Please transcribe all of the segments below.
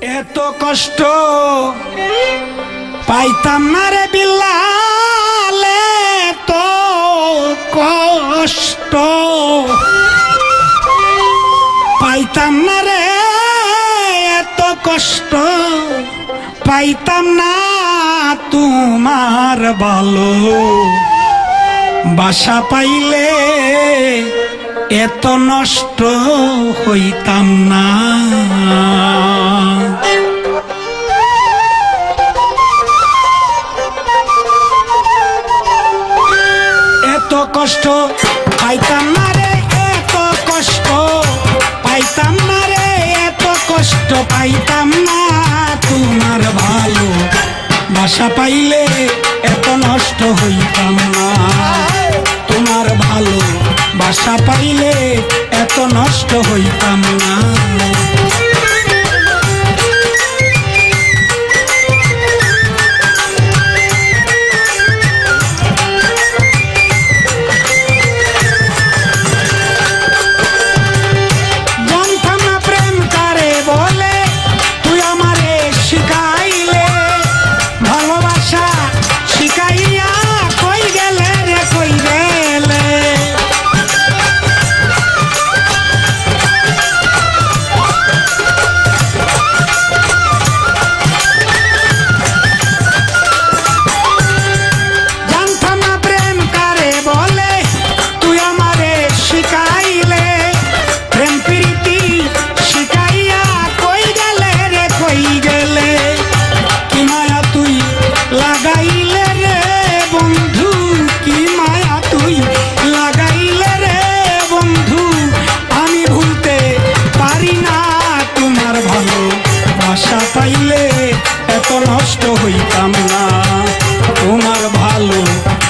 এত কষ্ট পাইতাম না রে বিল্লালে তো কষ্ট পাইতাম না রে, এত কষ্ট পাইতাম না তোমার ভালো বাসা পাইলে এত নষ্ট হইতাম না। পাইতাম না কষ্ট, পাইতাম না তোমার ভালো। বাসা পাইলে এত নষ্ট হইতাম না। তোমার ভালো, বাসা পাইলে এত নষ্ট হইতাম না।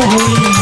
হই